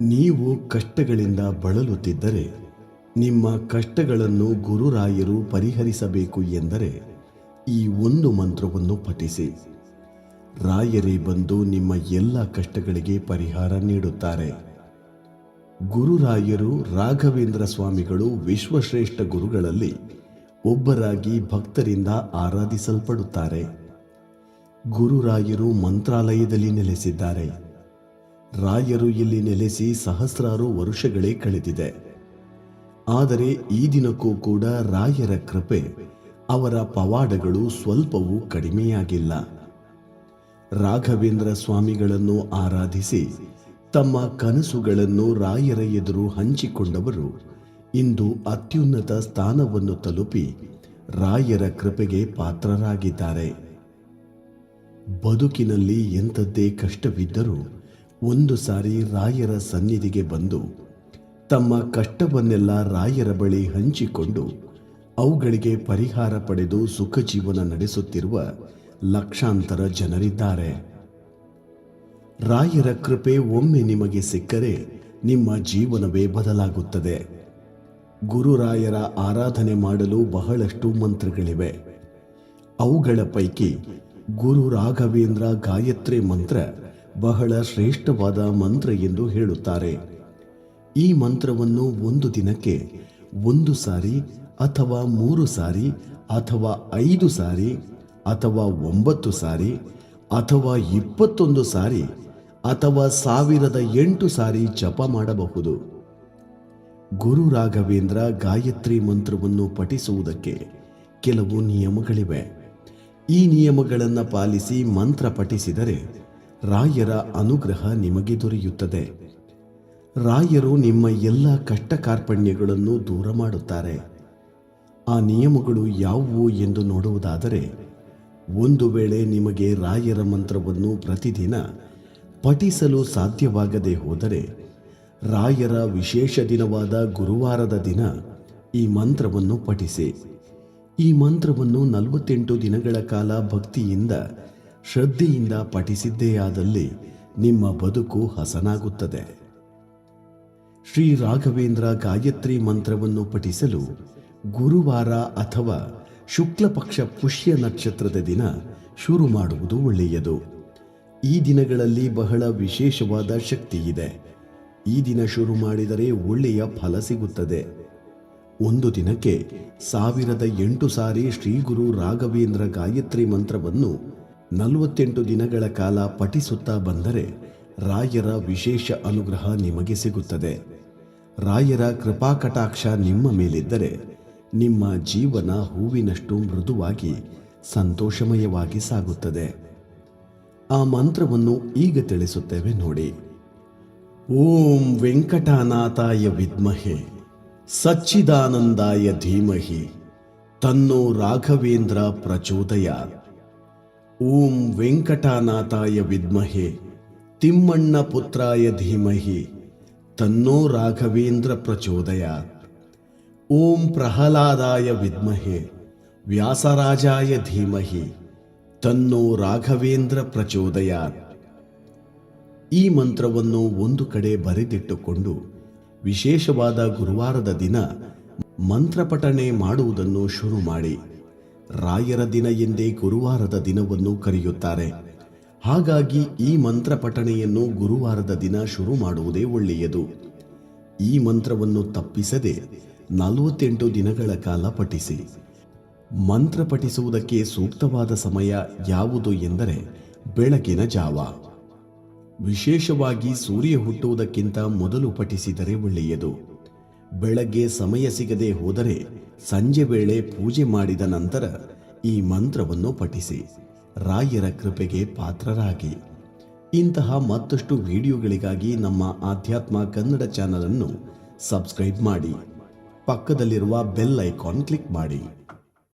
ನೀವು ಕಷ್ಟಗಳಿಂದ ಬಳಲುತ್ತಿದ್ದರೆ, ನಿಮ್ಮ ಕಷ್ಟಗಳನ್ನು ಗುರುರಾಯರು ಪರಿಹರಿಸಬೇಕು ಎಂದರೆ ಈ ಒಂದು ಮಂತ್ರವನ್ನು ಪಠಿಸಿ. ರಾಯರೇ ಬಂದು ನಿಮ್ಮ ಎಲ್ಲ ಕಷ್ಟಗಳಿಗೆ ಪರಿಹಾರ ನೀಡುತ್ತಾರೆ. ಗುರುರಾಯರು ರಾಘವೇಂದ್ರ ಸ್ವಾಮಿಗಳು ವಿಶ್ವಶ್ರೇಷ್ಠ ಗುರುಗಳಲ್ಲಿ ಒಬ್ಬರಾಗಿ ಭಕ್ತರಿಂದ ಆರಾಧಿಸಲ್ಪಡುತ್ತಾರೆ. ಗುರುರಾಯರು ಮಂತ್ರಾಲಯದಲ್ಲಿ ನೆಲೆಸಿದ್ದಾರೆ. ರಾಯರು ಇಲ್ಲಿ ನೆಲೆಸಿ ಸಹಸ್ರಾರು ವರುಷಗಳೇ ಕಳೆದಿದೆ. ಆದರೆ ಈ ದಿನಕ್ಕೂ ಕೂಡ ರಾಯರ ಕೃಪೆ, ಅವರ ಪವಾಡಗಳು ಸ್ವಲ್ಪವೂ ಕಡಿಮೆಯಾಗಿಲ್ಲ. ರಾಘವೇಂದ್ರ ಸ್ವಾಮಿಗಳನ್ನು ಆರಾಧಿಸಿ, ತಮ್ಮ ಕನಸುಗಳನ್ನು ರಾಯರ ಎದುರು ಹಂಚಿಕೊಂಡವರು, ಇಂದು ಅತ್ಯುನ್ನತ ಸ್ಥಾನವನ್ನು ತಲುಪಿ ರಾಯರ ಕೃಪೆಗೆ ಪಾತ್ರರಾಗಿದ್ದಾರೆ. ಬದುಕಿನಲ್ಲಿ ಎಂಥದ್ದೇ ಕಷ್ಟವಿದ್ದರೂ ಒಂದು ಸಾರಿ ರಾಯರ ಸನ್ನಿಧಿಗೆ ಬಂದು ತಮ್ಮ ಕಷ್ಟವನ್ನೆಲ್ಲ ರಾಯರ ಬಳಿ ಹಂಚಿಕೊಂಡು ಅವುಗಳಿಗೆ ಪರಿಹಾರ ಪಡೆದು ಸುಖ ಜೀವನ ನಡೆಸುತ್ತಿರುವ ಲಕ್ಷಾಂತರ ಜನರಿದ್ದಾರೆ. ರಾಯರ ಕೃಪೆ ಒಮ್ಮೆ ನಿಮಗೆ ಸಿಕ್ಕರೆ ನಿಮ್ಮ ಜೀವನವೇ ಬದಲಾಗುತ್ತದೆ. ಗುರುರಾಯರ ಆರಾಧನೆ ಮಾಡಲು ಬಹಳಷ್ಟು ಮಂತ್ರಗಳಿವೆ. ಅವುಗಳ ಪೈಕಿ ಗುರು ರಾಘವೇಂದ್ರ ಗಾಯತ್ರಿ ಮಂತ್ರ ಬಹಳ ಶ್ರೇಷ್ಠವಾದ ಮಂತ್ರ ಎಂದು ಹೇಳುತ್ತಾರೆ. ಈ ಮಂತ್ರವನ್ನು ಒಂದು ದಿನಕ್ಕೆ ಒಂದು ಸಾರಿ ಅಥವಾ ಮೂರು ಸಾರಿ ಅಥವಾ ಐದು ಸಾರಿ ಅಥವಾ ಒಂಬತ್ತು ಸಾರಿ ಅಥವಾ ಇಪ್ಪತ್ತೊಂದು ಸಾರಿ ಅಥವಾ ಸಾವಿರದ ಎಂಟು ಸಾರಿ ಜಪ ಮಾಡಬಹುದು. ಗುರು ರಾಘವೇಂದ್ರ ಗಾಯತ್ರಿ ಮಂತ್ರವನ್ನು ಪಠಿಸುವುದಕ್ಕೆ ಕೆಲವು ನಿಯಮಗಳಿವೆ. ಈ ನಿಯಮಗಳನ್ನು ಪಾಲಿಸಿ ಮಂತ್ರ ಪಠಿಸಿದರೆ ರಾಯರ ಅನುಗ್ರಹ ನಿಮಗೆ ದೊರೆಯುತ್ತದೆ. ರಾಯರು ನಿಮ್ಮ ಎಲ್ಲ ಕಷ್ಟ ಕಾರ್ಪಣ್ಯಗಳನ್ನು ದೂರ ಮಾಡುತ್ತಾರೆ. ಆ ನಿಯಮಗಳು ಯಾವುವು ಎಂದು ನೋಡುವುದಾದರೆ, ಒಂದು ವೇಳೆ ನಿಮಗೆ ರಾಯರ ಮಂತ್ರವನ್ನು ಪ್ರತಿದಿನ ಪಠಿಸಲು ಸಾಧ್ಯವಾಗದೆ ಹೋದರೆ, ರಾಯರ ವಿಶೇಷ ದಿನವಾದ ಗುರುವಾರದ ದಿನ ಈ ಮಂತ್ರವನ್ನು ಪಠಿಸಿ. ಈ ಮಂತ್ರವನ್ನು ನಲವತ್ತೆಂಟು ದಿನಗಳ ಕಾಲ ಭಕ್ತಿಯಿಂದ ಶ್ರದ್ಧೆಯಿಂದ ಪಠಿಸಿದ್ದೇ ಆದಲ್ಲಿ ನಿಮ್ಮ ಬದುಕು ಹಸನಾಗುತ್ತದೆ. ಶ್ರೀ ರಾಘವೇಂದ್ರ ಗಾಯತ್ರಿ ಮಂತ್ರವನ್ನು ಪಠಿಸಲು ಗುರುವಾರ ಅಥವಾ ಶುಕ್ಲ ಪಕ್ಷ ಪುಷ್ಯ ನಕ್ಷತ್ರದ ದಿನ ಶುರು ಮಾಡುವುದು ಒಳ್ಳೆಯದು. ಈ ದಿನಗಳಲ್ಲಿ ಬಹಳ ವಿಶೇಷವಾದ ಶಕ್ತಿ ಇದೆ. ಈ ದಿನ ಶುರು ಮಾಡಿದರೆ ಒಳ್ಳೆಯ ಫಲ ಸಿಗುತ್ತದೆ. ಒಂದು ದಿನಕ್ಕೆ ಸಾವಿರದ ಎಂಟು ಸಾರಿ ಶ್ರೀ ಗುರು ರಾಘವೇಂದ್ರ ಗಾಯತ್ರಿ ಮಂತ್ರವನ್ನು ನಲವತ್ತೆಂಟು ದಿನಗಳ ಕಾಲ ಪಠಿಸುತ್ತಾ ಬಂದರೆ ರಾಯರ ವಿಶೇಷ ಅನುಗ್ರಹ ನಿಮಗೆ ಸಿಗುತ್ತದೆ. ರಾಯರ ಕೃಪಾಕಟಾಕ್ಷ ನಿಮ್ಮ ಮೇಲಿದ್ದರೆ ನಿಮ್ಮ ಜೀವನ ಹೂವಿನಷ್ಟು ಮೃದುವಾಗಿ ಸಂತೋಷಮಯವಾಗಿ ಸಾಗುತ್ತದೆ. ಆ ಮಂತ್ರವನ್ನು ಈಗ ತಿಳಿಸುತ್ತೇವೆ ನೋಡಿ. ಓಂ ವೆಂಕಟನಾಥಾಯ ವಿದ್ಮಹೆ, ಸಚ್ಚಿದಾನಂದಾಯ ಧೀಮಹಿ, ತನ್ನೋ ರಾಘವೇಂದ್ರ ಪ್ರಚೋದಯಾತ್. ಓಂ ವೆಂಕಟನಾಥಾಯ ವಿದ್ಮಹೆ, ತಿಮ್ಮಣ್ಣ ಪುತ್ರಾಯ ಧೀಮಹಿ, ತನ್ನೋ ರಾಘವೇಂದ್ರ ಪ್ರಚೋದಯಾತ್. ಓಂ ಪ್ರಹ್ಲಾದಾಯ ವಿದ್ಮಹೆ, ವ್ಯಾಸರಾಜಾಯ ಧೀಮಹಿ, ತನ್ನೋ ರಾಘವೇಂದ್ರ ಪ್ರಚೋದಯಾತ್. ಈ ಮಂತ್ರವನ್ನು ಒಂದು ಕಡೆ ಬರೆದಿಟ್ಟುಕೊಂಡು ವಿಶೇಷವಾದ ಗುರುವಾರದ ದಿನ ಮಂತ್ರಪಠಣೆ ಮಾಡುವುದನ್ನು ಶುರು ಮಾಡಿ. ರಾಯರ ದಿನ ಎಂದೇ ಗುರುವಾರದ ದಿನವನ್ನು ಕರೆಯುತ್ತಾರೆ. ಹಾಗಾಗಿ ಈ ಮಂತ್ರ ಪಠಣೆಯನ್ನು ಗುರುವಾರದ ದಿನ ಶುರು ಮಾಡುವುದೇ ಒಳ್ಳೆಯದು. ಈ ಮಂತ್ರವನ್ನು ತಪ್ಪಿಸದೆ ನಲವತ್ತೆಂಟು ದಿನಗಳ ಕಾಲ ಪಠಿಸಿ. ಮಂತ್ರ ಪಠಿಸುವುದಕ್ಕೆ ಸೂಕ್ತವಾದ ಸಮಯ ಯಾವುದು ಎಂದರೆ ಬೆಳಗಿನ ಜಾವ. ವಿಶೇಷವಾಗಿ ಸೂರ್ಯ ಹುಟ್ಟುವುದಕ್ಕಿಂತ ಮೊದಲು ಪಠಿಸಿದರೆ ಒಳ್ಳೆಯದು. ಬೆಳಗ್ಗೆ ಸಮಯ ಸಿಗದೆ ಹೋದರೆ ಸಂಜೆ ವೇಳೆ ಪೂಜೆ ಮಾಡಿದ ನಂತರ ಈ ಮಂತ್ರವನ್ನು ಪಠಿಸಿ, ರಾಯರ ಕೃಪೆಗೆ ಪಾತ್ರರಾಗಿ. ಇಂತಹ ಮತ್ತಷ್ಟು ವಿಡಿಯೋಗಳಿಗಾಗಿ ನಮ್ಮ ಆಧ್ಯಾತ್ಮ ಕನ್ನಡ ಚಾನಲನ್ನು ಸಬ್ಸ್ಕ್ರೈಬ್ ಮಾಡಿ, ಪಕ್ಕದಲ್ಲಿರುವ ಬೆಲ್ ಐಕಾನ್ ಕ್ಲಿಕ್ ಮಾಡಿ.